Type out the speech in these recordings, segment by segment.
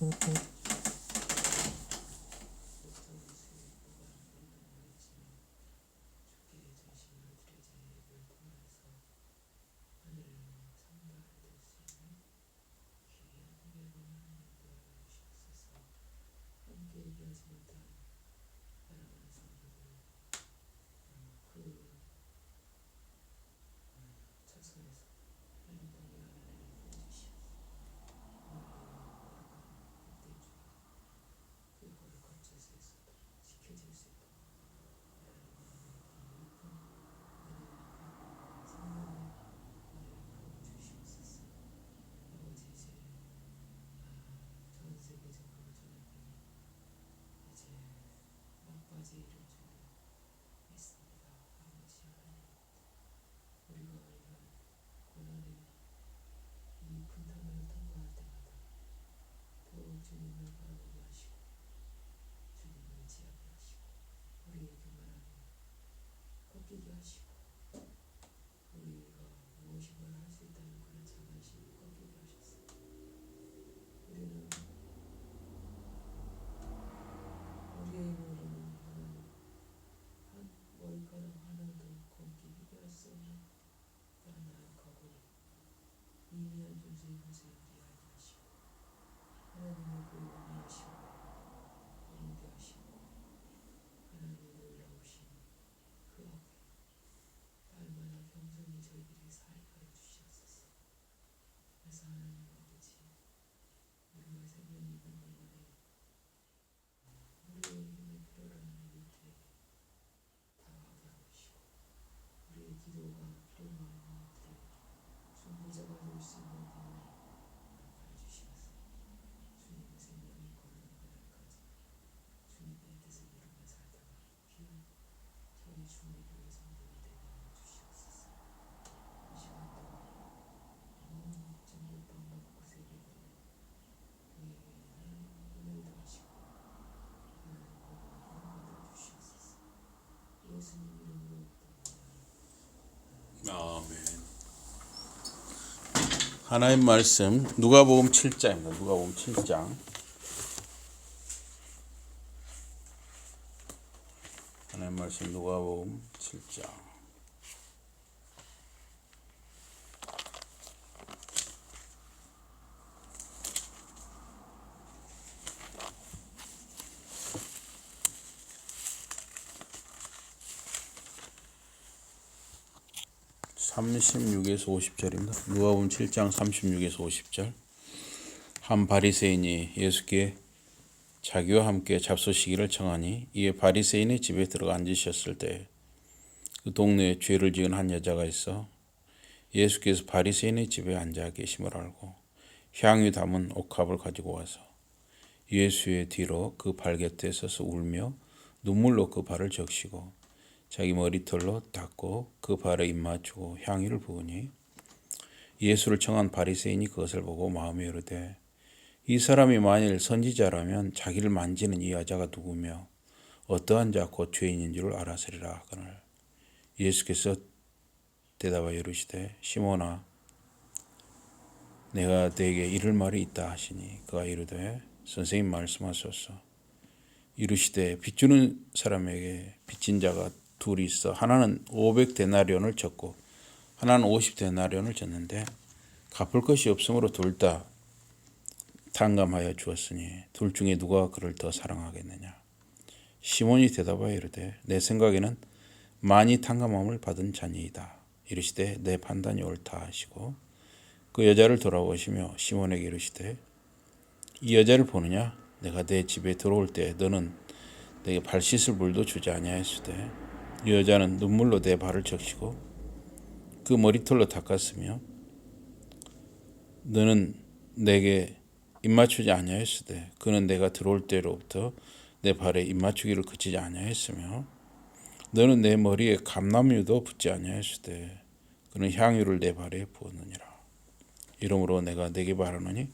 Mm-hmm. 아멘. 하나님 말씀 누가복음 7장입니다. 누가복음 7장. 하나님 말씀 누가복음 7장. 삼십육에서 오십 절입니다. 누가복음 7장 36에서 50절. 한 바리새인이 예수께 자기와 함께 잡수시기를 청하니 이에 바리새인의 집에 들어가 앉으셨을 때 그 동네에 죄를 지은 한 여자가 있어 예수께서 바리새인의 집에 앉아 계심을 알고 향유 담은 옥합을 가지고 와서 예수의 뒤로 그 발 곁에 서서 울며 눈물로 그 발을 적시고 자기 머리털로 닦고 그 발에 입 맞추고 향유를 부으니 예수를 청한 바리새인이 그것을 보고 마음에 이르되 이 사람이 만일 선지자라면 자기를 만지는 이 여자가 누구며 어떠한 자곧 죄인인 줄 알았으리라 하거늘. 예수께서 대답하여 이르시되 시몬아 내가 네게 이를 말이 있다 하시니 그가 이르되 선생님 말씀하소서. 이르시되 빚주는 사람에게 빚진 자가 둘이 있어. 하나는 500 데나리온을 졌고 하나는 50 데나리온을 졌는데 갚을 것이 없으므로 둘 다 탕감하여 주었으니 둘 중에 누가 그를 더 사랑하겠느냐? 시몬이 대답하여 이르되 내 생각에는 많이 탕감함을 받은 자니이다. 이르시되 내 판단이 옳다 하시고 그 여자를 돌아보시며 시몬에게 이르시되 이 여자를 보느냐? 내가 내 집에 들어올 때 너는 내게 발 씻을 물도 주지 아니하였으되 이 여자는 눈물로 내 발을 적시고 그 머리털로 닦았으며 너는 내게 입맞추지 아니하였으되 그는 내가 들어올 때로부터 내 발에 입맞추기를 그치지 아니하였으며 너는 내 머리에 감람유도 붓지 아니하였으되 그는 향유를 내 발에 부었느니라. 이러므로 내가 내게 말하노니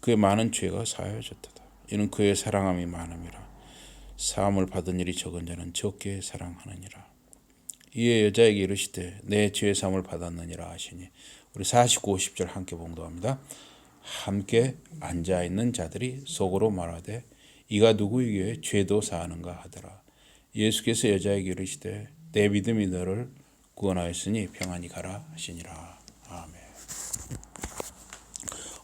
그의 많은 죄가 사하여졌다. 이는 그의 사랑함이 많음이라. 사함을 받은 일이 적은 자는 적게 사랑하느니라. 이에 여자에게 이르시되 내죄 사함을 받았느니라 하시니 우리 49, 50절 함께 봉도합니다. 함께 앉아 있는 자들이 속으로 말하되 이가 누구이기에 죄도 사하는가 하더라. 예수께서 여자에게 이르시되 내 믿음이 너를 구원하였으니 평안히 가라 하시니라. 아멘.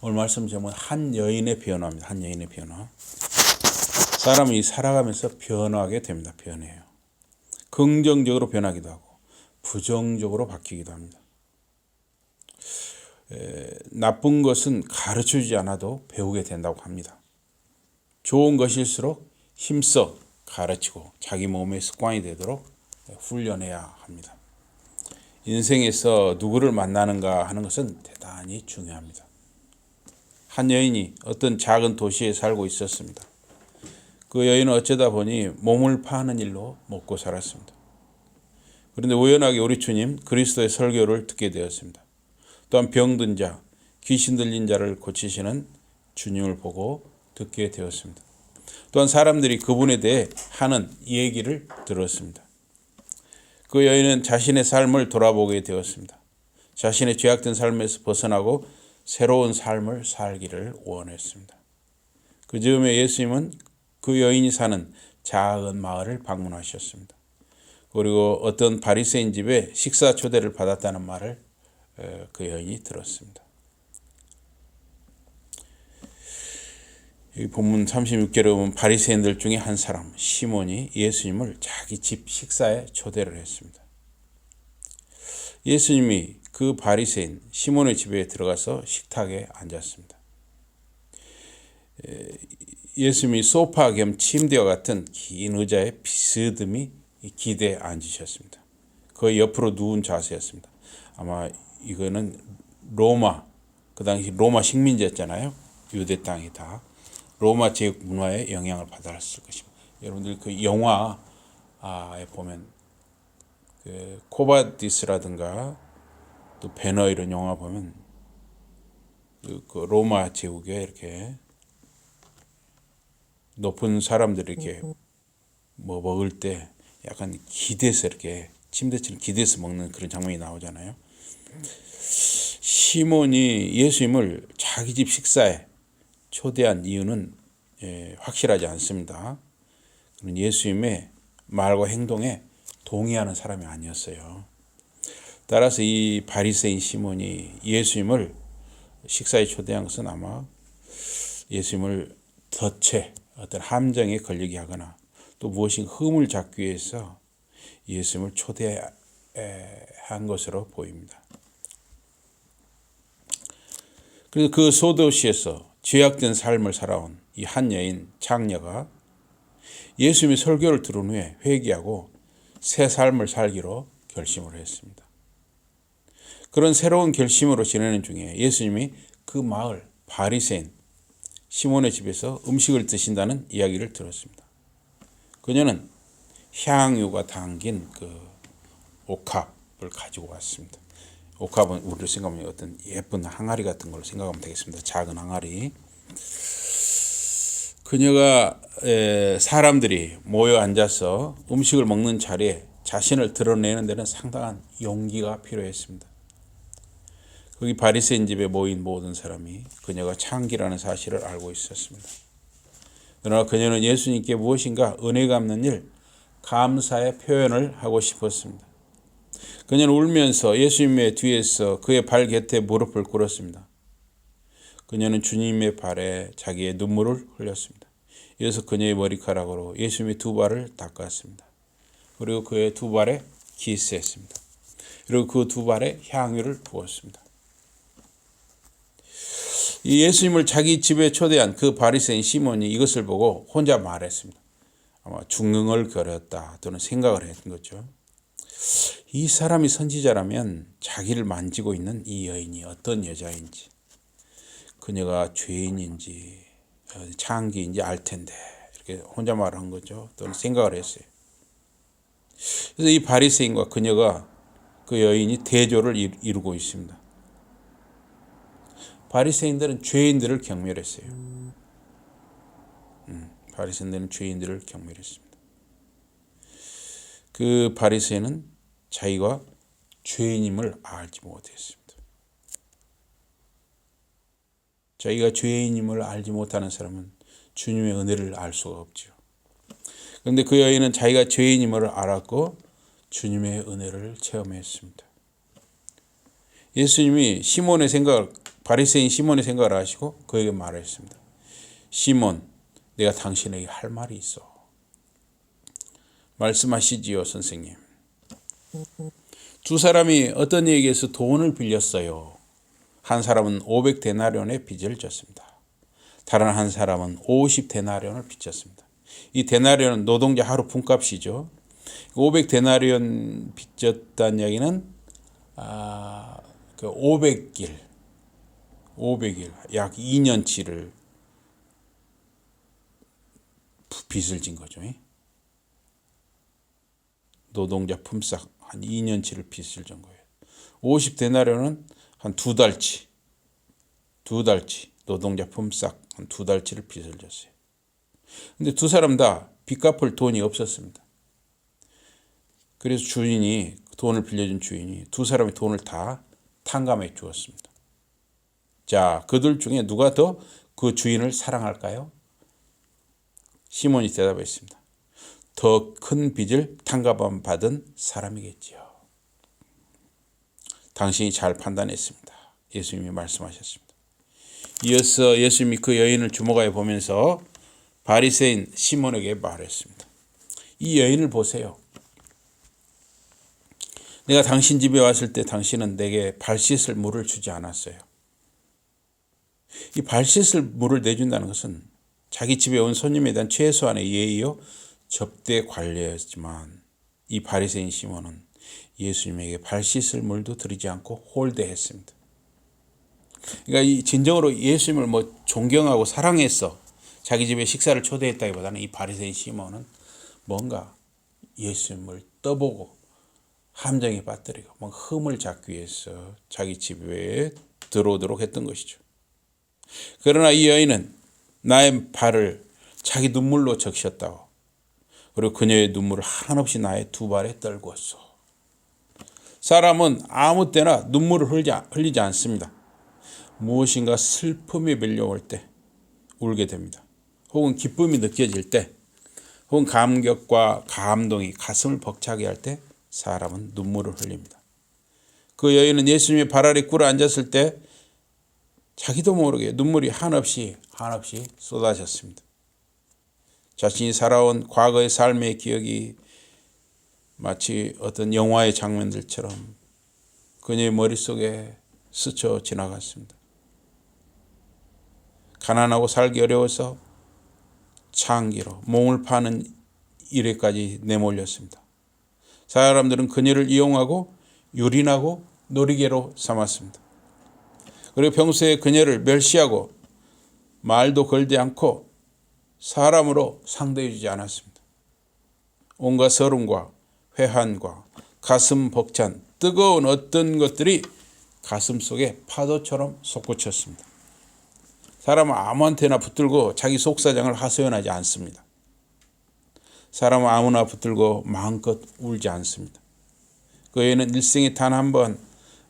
오늘 말씀 제목은 한 여인의 변화입니다. 한 여인의 변화. 사람이 살아가면서 변하게 됩니다. 변해요. 긍정적으로 변하기도 하고 부정적으로 바뀌기도 합니다. 에, 나쁜 것은 가르쳐 주지 않아도 배우게 된다고 합니다. 좋은 것일수록 힘써 가르치고 자기 몸의 습관이 되도록 훈련해야 합니다. 인생에서 누구를 만나는가 하는 것은 대단히 중요합니다. 한 여인이 어떤 작은 도시에 살고 있었습니다. 그 여인은 어쩌다 보니 몸을 파는 일로 먹고 살았습니다. 그런데 우연하게 우리 주님 그리스도의 설교를 듣게 되었습니다. 또한 병든 자, 귀신 들린 자를 고치시는 주님을 보고 듣게 되었습니다. 또한 사람들이 그분에 대해 하는 얘기를 들었습니다. 그 여인은 자신의 삶을 돌아보게 되었습니다. 자신의 죄악된 삶에서 벗어나고 새로운 삶을 살기를 원했습니다. 그 즈음에 예수님은 그 여인이 사는 작은 마을을 방문하셨습니다. 그리고 어떤 바리새인 집에 식사 초대를 받았다는 말을 그 여인이 들었습니다. 이 본문 36절에 보면 바리새인들 중에 한 사람 시몬이 예수님을 자기 집 식사에 초대를 했습니다. 예수님이 그 바리새인 시몬의 집에 들어가서 식탁에 앉았습니다. 예수님이 소파 겸 침대와 같은 긴 의자에 비스듬히 기대에 앉으셨습니다. 거의 옆으로 누운 자세였습니다. 아마 이거는 로마 그 당시 로마 식민지였잖아요. 유대 땅이 다 로마 제국 문화의 영향을 받았을 것입니다. 여러분들 그 영화에 보면 그 코바디스라든가 또 배너 이런 영화 보면 그, 그 로마 제국에 이렇게 높은 사람들이 이렇게 뭐 먹을 때 약간 기대서 이렇게 침대처럼 기대서 먹는 그런 장면이 나오잖아요. 시몬이 예수님을 자기 집 식사에 초대한 이유는 예, 확실하지 않습니다. 그는 예수님의 말과 행동에 동의하는 사람이 아니었어요. 따라서 이 바리새인 시몬이 예수님을 식사에 초대한 것은 아마 예수님을 덫에 어떤 함정에 걸리게 하거나 또 무엇인가 흠을 잡기 위해서 예수님을 초대한 것으로 보입니다. 그래서 그 소도시에서 죄악된 삶을 살아온 이 한 여인 장녀가 예수님의 설교를 들은 후에 회개하고 새 삶을 살기로 결심을 했습니다. 그런 새로운 결심으로 지내는 중에 예수님이 그 마을 바리새인 시몬의 집에서 음식을 드신다는 이야기를 들었습니다. 그녀는 향유가 담긴 그 옥합을 가지고 왔습니다. 옥합은 우리로 생각하면 어떤 예쁜 항아리 같은 걸로 생각하면 되겠습니다. 작은 항아리. 그녀가 사람들이 모여 앉아서 음식을 먹는 자리에 자신을 드러내는 데는 상당한 용기가 필요했습니다. 거기 바리새인 집에 모인 모든 사람이 그녀가 창기라는 사실을 알고 있었습니다. 그러나 그녀는 예수님께 무엇인가 은혜 갚는 일, 감사의 표현을 하고 싶었습니다. 그녀는 울면서 예수님의 뒤에서 그의 발 곁에 무릎을 꿇었습니다. 그녀는 주님의 발에 자기의 눈물을 흘렸습니다. 이어서 그녀의 머리카락으로 예수님의 두 발을 닦았습니다. 그리고 그의 두 발에 키스했습니다. 그리고 그 두 발에 향유를 부었습니다. 이 예수님을 자기 집에 초대한 그 바리새인 시몬이 이것을 보고 혼자 말했습니다. 아마 중흥을 겨렸다 또는 생각을 했던 거죠. 이 사람이 선지자라면 자기를 만지고 있는 이 여인이 어떤 여자인지, 그녀가 죄인인지, 창기인지 알 텐데, 이렇게 혼자 말한 거죠. 또는 생각을 했어요. 그래서 이 바리새인과 그녀가 그 여인이 대조를 이루고 있습니다. 바리새인들은 죄인들을 경멸했어요. 음, 바리새인들은 죄인들을 경멸했습니다. 그 바리새인은 자기가 죄인임을 알지 못했습니다. 자기가 죄인임을 알지 못하는 사람은 주님의 은혜를 알 수가 없죠. 그런데 그 여인은 자기가 죄인임을 알았고 주님의 은혜를 체험했습니다. 예수님이 시몬의 생각을 바리새인 시몬의 생각을 하시고 그에게 말했습니다. 시몬, 내가 당신에게 할 말이 있어. 말씀하시지요, 선생님. 두 사람이 어떤 이에게서 돈을 빌렸어요. 한 사람은 500데나리온의 빚을 졌습니다. 다른 한 사람은 50데나리온을 빚졌습니다. 이 데나리온은 노동자 하루 품값이죠. 500데나리온 빚졌다는 이야기는 아, 그 500길, 500일, 약 2년치를 빚을 진 거죠. 노동자 품삯 한 2년치를 빚을 진 거예요. 50데나리온은 한두 달치, 두 달치 노동자 품삯 한 두 달치를 빚을 졌어요. 근데 두 사람 다 빚 갚을 돈이 없었습니다. 그래서 주인이 돈을 빌려준 주인이 두 사람의 돈을 다 탕감해 주었습니다. 자, 그들 중에 누가 더 그 주인을 사랑할까요? 시몬이 대답했습니다. 더 큰 빚을 탕감받은 받은 사람이겠지요. 당신이 잘 판단했습니다. 예수님이 말씀하셨습니다. 이어서 예수님이 그 여인을 주목하여 보면서 바리새인 시몬에게 말했습니다. 이 여인을 보세요. 내가 당신 집에 왔을 때 당신은 내게 발 씻을 물을 주지 않았어요. 이 발 씻을 물을 내준다는 것은 자기 집에 온 손님에 대한 최소한의 예의요 접대 관례였지만 이 바리새인 시몬은 예수님에게 발 씻을 물도 드리지 않고 홀대했습니다. 그러니까 이 진정으로 예수님을 뭐 존경하고 사랑했어 자기 집에 식사를 초대했다기보다는 이 바리새인 시몬은 뭔가 예수님을 떠보고 함정에 빠뜨리고 뭐 흠을 잡기 위해서 자기 집에 들어오도록 했던 것이죠. 그러나 이 여인은 나의 발을 자기 눈물로 적셨다고 그리고 그녀의 눈물을 한없이 나의 두 발에 떨궜소. 사람은 아무 때나 눈물을 흘리지, 흘리지 않습니다. 무엇인가 슬픔이 밀려올 때 울게 됩니다. 혹은 기쁨이 느껴질 때, 혹은 감격과 감동이 가슴을 벅차게 할 때 사람은 눈물을 흘립니다. 그 여인은 예수님의 발 아래 꿇어 앉았을 때 자기도 모르게 눈물이 한없이 한없이 쏟아졌습니다. 자신이 살아온 과거의 삶의 기억이 마치 어떤 영화의 장면들처럼 그녀의 머릿속에 스쳐 지나갔습니다. 가난하고 살기 어려워서 창기로 몸을 파는 일에까지 내몰렸습니다. 사람들은 그녀를 이용하고 유린하고 놀이개로 삼았습니다. 그리고 평소에 그녀를 멸시하고 말도 걸지 않고 사람으로 상대해주지 않았습니다. 온갖 서름과 회한과 가슴 벅찬 뜨거운 어떤 것들이 가슴 속에 파도처럼 솟구쳤습니다. 사람은 아무한테나 붙들고 자기 속사정을 하소연하지 않습니다. 사람은 아무나 붙들고 마음껏 울지 않습니다. 그 애는 일생에 단 한 번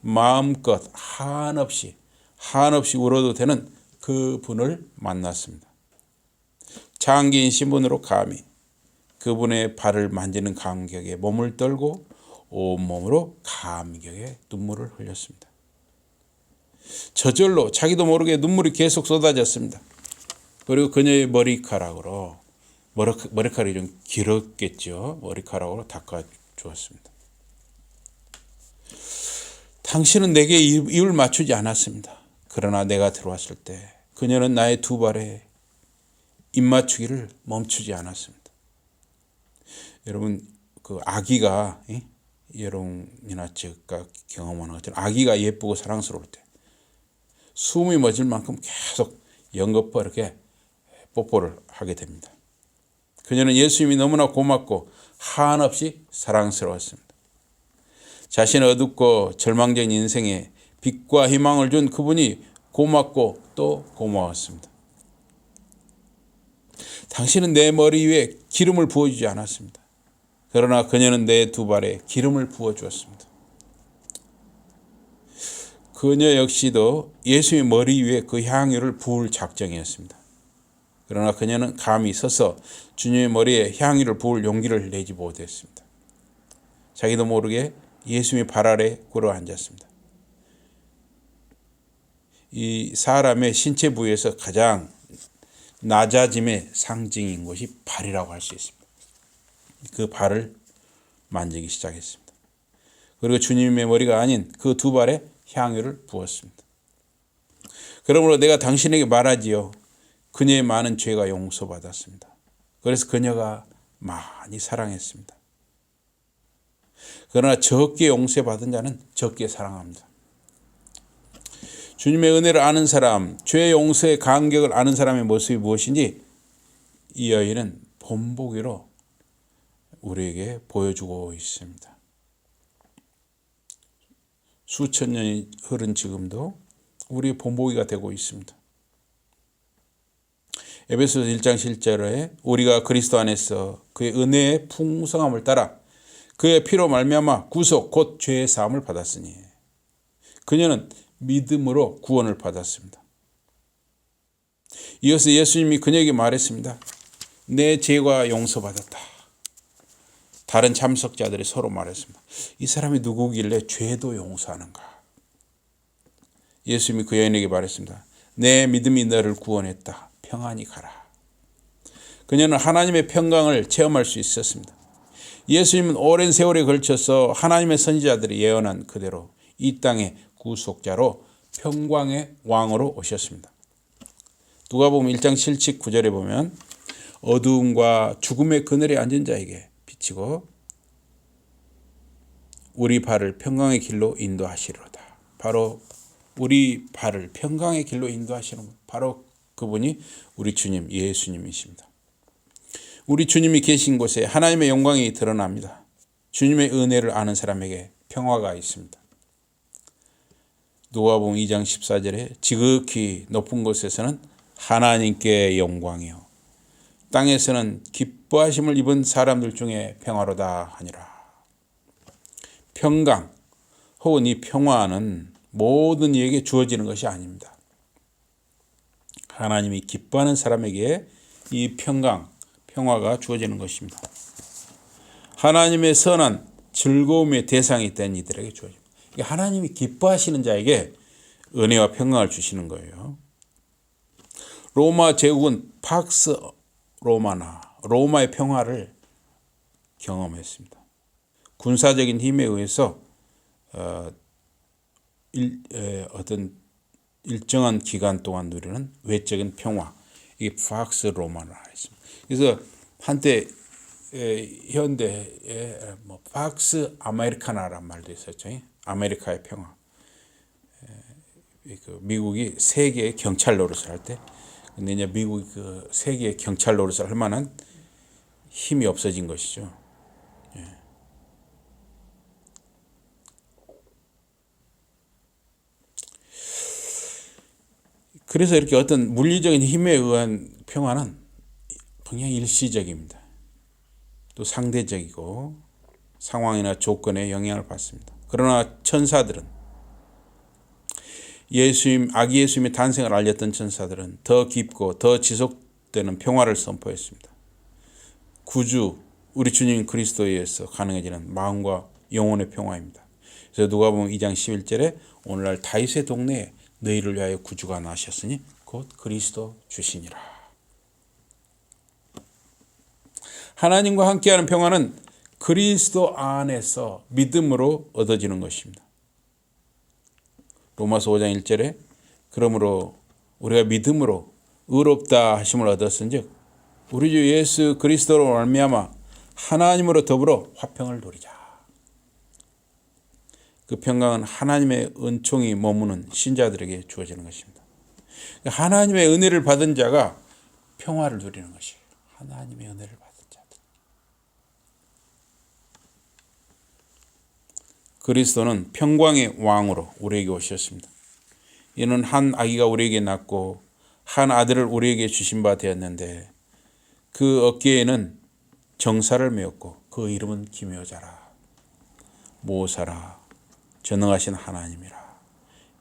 마음껏 한없이 한없이 울어도 되는 그 분을 만났습니다. 장기인 신분으로 감히 그분의 발을 만지는 감격에 몸을 떨고 온몸으로 감격의 눈물을 흘렸습니다. 저절로 자기도 모르게 눈물이 계속 쏟아졌습니다. 그리고 그녀의 머리카락으로 머리카락이 좀 길었겠죠. 머리카락으로 닦아 주었습니다. 당신은 내게 입을 맞추지 않았습니다. 그러나 내가 들어왔을 때 그녀는 나의 두 발에 입 맞추기를 멈추지 않았습니다. 여러분 그 아기가 여러분이나 제가 경험하는 것처럼 아기가 예쁘고 사랑스러울 때 숨이 멎을 만큼 계속 연거푸 이렇게 뽀뽀를 하게 됩니다. 그녀는 예수님이 너무나 고맙고 한없이 사랑스러웠습니다. 자신의 어둡고 절망적인 인생에 빛과 희망을 준 그분이 고맙고 또 고마웠습니다. 당신은 내 머리 위에 기름을 부어주지 않았습니다. 그러나 그녀는 내 두 발에 기름을 부어주었습니다. 그녀 역시도 예수의 머리 위에 그 향유를 부을 작정이었습니다. 그러나 그녀는 감히 서서 주님의 머리에 향유를 부을 용기를 내지 못했습니다. 자기도 모르게 예수님의 발 아래 꿇어 앉았습니다. 이 사람의 신체 부위에서 가장 낮아짐의 상징인 것이 발이라고 할 수 있습니다. 그 발을 만지기 시작했습니다. 그리고 주님의 머리가 아닌 그 두 발에 향유를 부었습니다. 그러므로 내가 당신에게 말하지요. 그녀의 많은 죄가 용서받았습니다. 그래서 그녀가 많이 사랑했습니다. 그러나 적게 용서받은 자는 적게 사랑합니다. 주님의 은혜를 아는 사람, 죄 용서의 간격을 아는 사람의 모습이 무엇인지 이 여인은 본보기로 우리에게 보여주고 있습니다. 수천 년이 흐른 지금도 우리의 본보기가 되고 있습니다. 에베소서 1장 7절에 우리가 그리스도 안에서 그의 은혜의 풍성함을 따라 그의 피로 말미암아 구속 곧 죄의 사함을 받았으니 그녀는 믿음으로 구원을 받았습니다. 이어서 예수님이 그녀에게 말했습니다. 내 죄가 용서받았다. 다른 참석자들이 서로 말했습니다. 이 사람이 누구길래 죄도 용서하는가? 예수님이 그 여인에게 말했습니다. 내 믿음이 너를 구원했다. 평안히 가라. 그녀는 하나님의 평강을 체험할 수 있었습니다. 예수님은 오랜 세월에 걸쳐서 하나님의 선지자들이 예언한 그대로 이 땅에 구속자로 평광의 왕으로 오셨습니다. 누가 보면 1장 7, 9절에 보면 어두움과 죽음의 그늘에 앉은 자에게 비치고 우리 발을 평강의 길로 인도하시리로다. 바로 우리 발을 평강의 길로 인도하시는 분, 바로 그분이 우리 주님 예수님이십니다. 우리 주님이 계신 곳에 하나님의 영광이 드러납니다. 주님의 은혜를 아는 사람에게 평화가 있습니다. 누가복음 2장 14절에 지극히 높은 곳에서는 하나님께 영광이요 땅에서는 기뻐하심을 입은 사람들 중에 평화로다 하니라. 평강 혹은 이 평화는 모든 이에게 주어지는 것이 아닙니다. 하나님이 기뻐하는 사람에게 이 평강, 평화가 주어지는 것입니다. 하나님의 선한 즐거움의 대상이 된 이들에게 주어집니다. 하나님이 기뻐하시는 자에게 은혜와 평강을 주시는 거예요. 로마 제국은 팍스 로마나 로마의 평화를 경험했습니다. 군사적인 힘에 의해서 어, 일, 에, 어떤 일정한 기간 동안 누리는 외적인 평화 이게 팍스 로마나 했습니다. 그래서 한때 에, 현대에 뭐 팍스 아메리카나란 말도 있었죠. 아메리카의 평화. 그 미국이 세계 경찰 노릇을 할 때, 근데 이제 미국이 그 세계 경찰 노릇을 할 만한 힘이 없어진 것이죠. 예. 그래서 이렇게 어떤 물리적인 힘에 의한 평화는 굉장히 일시적입니다. 또 상대적이고 상황이나 조건에 영향을 받습니다. 그러나 천사들은 예수님 아기 예수님의 탄생을 알렸던 천사들은 더 깊고 더 지속되는 평화를 선포했습니다. 구주 우리 주님 그리스도에 의해서 가능해지는 마음과 영혼의 평화입니다. 그래서 누가 보면 2장 11절에 오늘날 다윗의 동네에 너희를 위하여 구주가 나셨으니 곧 그리스도 주시니라. 하나님과 함께하는 평화는 그리스도 안에서 믿음으로 얻어지는 것입니다. 로마서 5장 1절에 그러므로 우리가 믿음으로 의롭다 하심을 얻었은즉 우리 주 예수 그리스도로 말미암아 하나님으로 더불어 화평을 누리자. 그 평강은 하나님의 은총이 머무는 신자들에게 주어지는 것입니다. 하나님의 은혜를 받은 자가 평화를 누리는 것이에요. 하나님의 은혜를 받은 자들. 그리스도는 평강의 왕으로 우리에게 오셨습니다. 이는 한 아기가 우리에게 낳고 한 아들을 우리에게 주신 바 되었는데 그 어깨에는 정사를 메었고 그 이름은 기묘자라 모사라 전능하신 하나님이라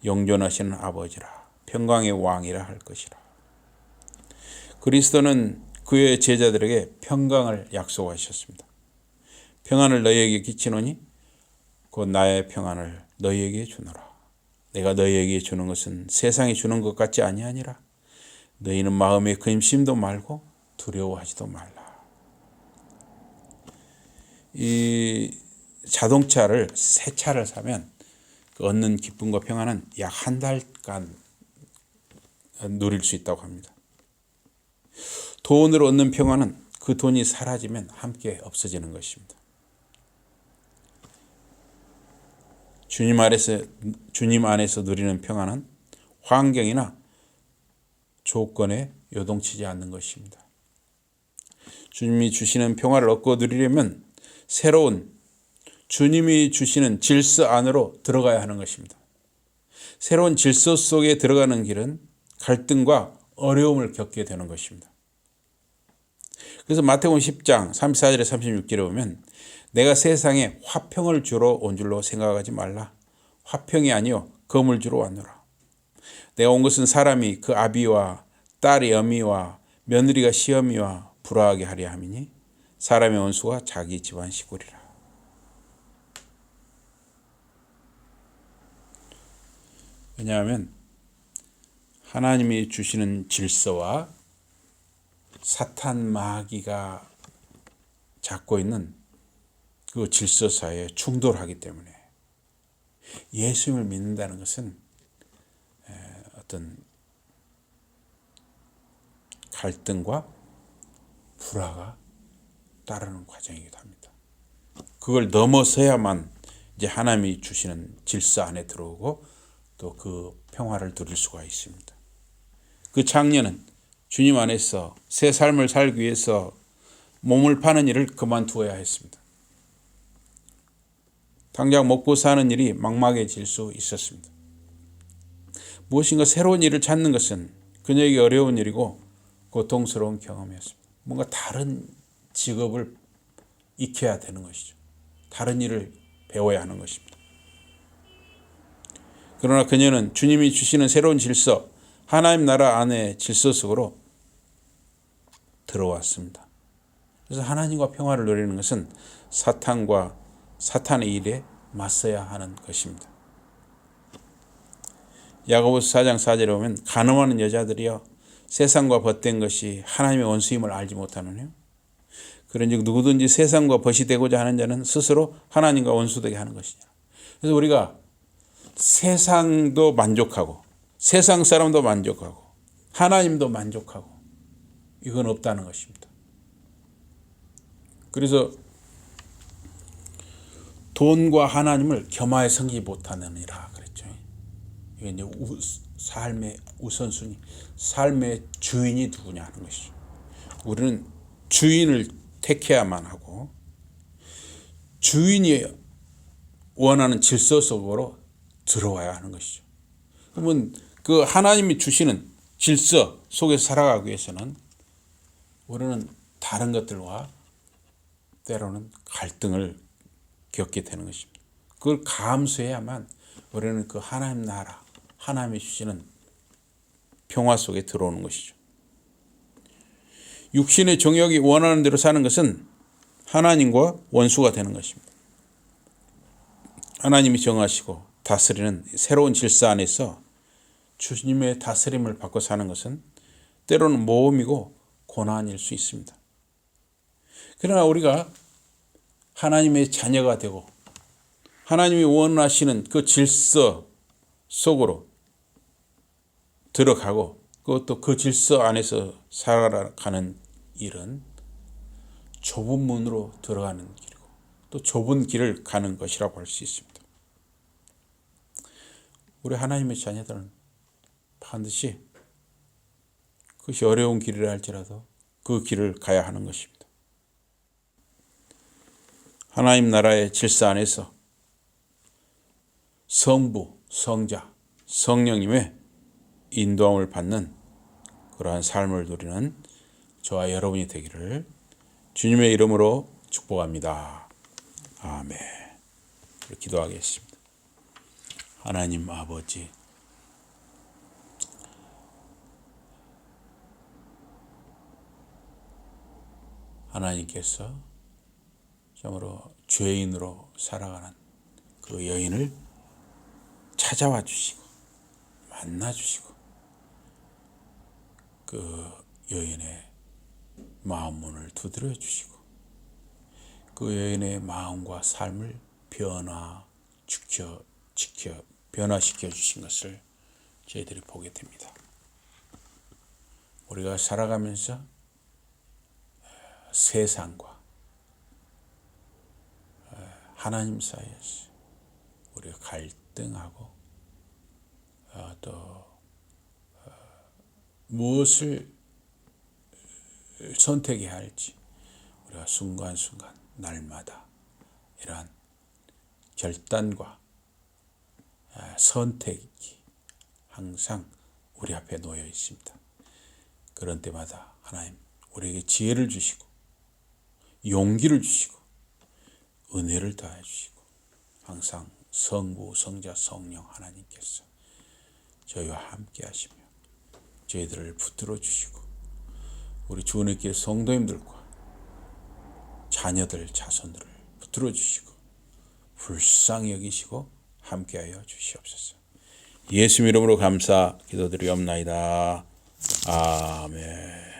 영존하시는 아버지라 평강의 왕이라 할 것이라. 그리스도는 그의 제자들에게 평강을 약속하셨습니다. 평안을 너희에게 끼치노니 곧 나의 평안을 너희에게 주노라. 내가 너희에게 주는 것은 세상이 주는 것 같지 아니하니라. 너희는 마음에 근심도 말고 두려워하지도 말라. 이 자동차를 새 차를 사면 그 얻는 기쁨과 평안은 약 한 달간 누릴 수 있다고 합니다. 돈으로 얻는 평안은 그 돈이 사라지면 함께 없어지는 것입니다. 주님 안에서 주님 안에서 누리는 평안은 환경이나 조건에 요동치지 않는 것입니다. 주님이 주시는 평화를 얻고 누리려면 새로운 주님이 주시는 질서 안으로 들어가야 하는 것입니다. 새로운 질서 속에 들어가는 길은 갈등과 어려움을 겪게 되는 것입니다. 그래서 마태복음 10장 34절에 36절에 보면 내가 세상에 화평을 주러 온 줄로 생각하지 말라. 화평이 아니요 검을 주러 왔노라. 내가 온 것은 사람이 그 아비와 딸이 어미와 며느리가 시어미와 불화하게 하려 함이니 사람의 원수가 자기 집안 시골이라. 왜냐하면 하나님이 주시는 질서와 사탄 마귀가 잡고 있는 그 질서 사이에 충돌하기 때문에 예수님을 믿는다는 것은 어떤 갈등과 불화가 따르는 과정이기도 합니다. 그걸 넘어서야만 이제 하나님이 주시는 질서 안에 들어오고 또 그 평화를 누릴 수가 있습니다. 그 장녀는 주님 안에서 새 삶을 살기 위해서 몸을 파는 일을 그만두어야 했습니다. 당장 먹고 사는 일이 막막해질 수 있었습니다. 무엇인가 새로운 일을 찾는 것은 그녀에게 어려운 일이고 고통스러운 경험이었습니다. 뭔가 다른 직업을 익혀야 되는 것이죠. 다른 일을 배워야 하는 것입니다. 그러나 그녀는 주님이 주시는 새로운 질서, 하나님 나라 안의 질서 속으로 들어왔습니다. 그래서 하나님과 평화를 누리는 것은 사탄과 사탄의 일에 맞서야 하는 것입니다. 야고보서 4장 4절에 보면 간음하는 여자들이여 세상과 벗된 것이 하나님의 원수임을 알지 못하느냐 그런즉 누구든지 세상과 벗이 되고자 하는 자는 스스로 하나님과 원수되게 하는 것이냐. 그래서 우리가 세상도 만족하고 세상 사람도 만족하고 하나님도 만족하고 이건 없다는 것입니다. 그래서 돈과 하나님을 겸하여 섬기지 못하느니라 그랬죠. 이게 이제 우, 삶의 우선순위, 삶의 주인이 누구냐 하는 것이죠. 우리는 주인을 택해야만 하고 주인이 원하는 질서 속으로 들어와야 하는 것이죠. 그러면 그 하나님이 주시는 질서 속에서 살아가기 위해서는 우리는 다른 것들과 때로는 갈등을 겪게 되는 것입니다. 그걸 감수해야만 우리는 그 하나님 나라, 하나님이 주시는 평화 속에 들어오는 것이죠. 육신의 정욕이 원하는 대로 사는 것은 하나님과 원수가 되는 것입니다. 하나님이 정하시고 다스리는 새로운 질서 안에서 주님의 다스림을 받고 사는 것은 때로는 모험이고 고난일 수 있습니다. 그러나 우리가 하나님의 자녀가 되고 하나님이 원하시는 그 질서 속으로 들어가고 그것도 그 질서 안에서 살아가는 일은 좁은 문으로 들어가는 길이고 또 좁은 길을 가는 것이라고 할 수 있습니다. 우리 하나님의 자녀들은 반드시 그것이 어려운 길이라 할지라도 그 길을 가야 하는 것입니다. 하나님 나라의 질서 안에서 성부, 성자, 성령님의 인도함을 받는 그러한 삶을 누리는 저와 여러분이 되기를 주님의 이름으로 축복합니다. 아멘. 기도하겠습니다. 하나님 아버지, 하나님께서 참으로 죄인으로 살아가는 그 여인을 찾아와 주시고 만나 주시고 그 여인의 마음 문을 두드려 주시고 그 여인의 마음과 삶을 변화 지켜 지켜 변화시켜 주신 것을 저희들이 보게 됩니다. 우리가 살아가면서 세상과 하나님 사이에서 우리가 갈등하고 어, 또 어, 무엇을 선택해야 할지 우리가 순간순간 날마다 이러한 결단과 아, 선택이 항상 우리 앞에 놓여 있습니다. 그런 때마다 하나님 우리에게 지혜를 주시고 용기를 주시고 은혜를 더해 주시고 항상 성부, 성자, 성령 하나님께서 저희와 함께 하시며 저희들을 붙들어 주시고 우리 주님께 성도님들과 자녀들, 자손들을 붙들어 주시고 불쌍히 여기시고 함께하여 주시옵소서. 예수 이름으로 감사 기도드리옵나이다. 아멘.